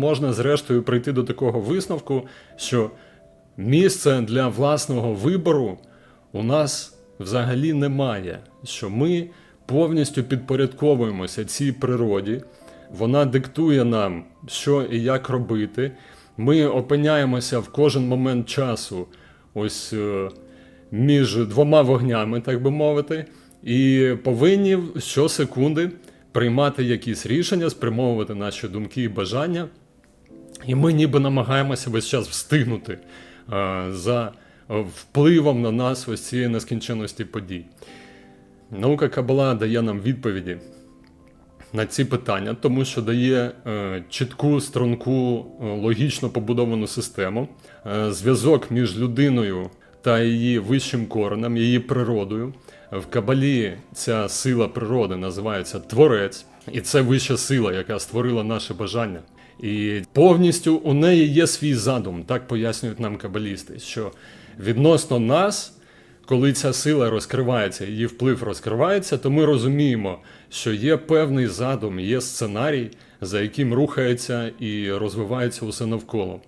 можна зрештою прийти до такого висновку, що місця для власного вибору у нас взагалі немає, що ми повністю підпорядковуємося цій природі, вона диктує нам, що і як робити. Ми опиняємося в кожен момент часу ось е, між двома вогнями, так би мовити, і повинні щосекунди приймати якісь рішення, спрямовувати наші думки і бажання. І ми ніби намагаємося весь час встигнути е, за е, впливом на нас ось цієї нескінченності подій. Наука Кабала дає нам відповіді на ці питання, тому що дає е, чітку, струнку, е, логічно побудовану систему, е, зв'язок між людиною та її вищим коренем, її природою. В Кабалі ця сила природи називається Творець, і це вища сила, яка створила наше бажання. І повністю у неї є свій задум, так пояснюють нам кабалісти, що відносно нас коли ця сила розкривається, її вплив розкривається, то ми розуміємо, що є певний задум, є сценарій, за яким рухається і розвивається усе навколо.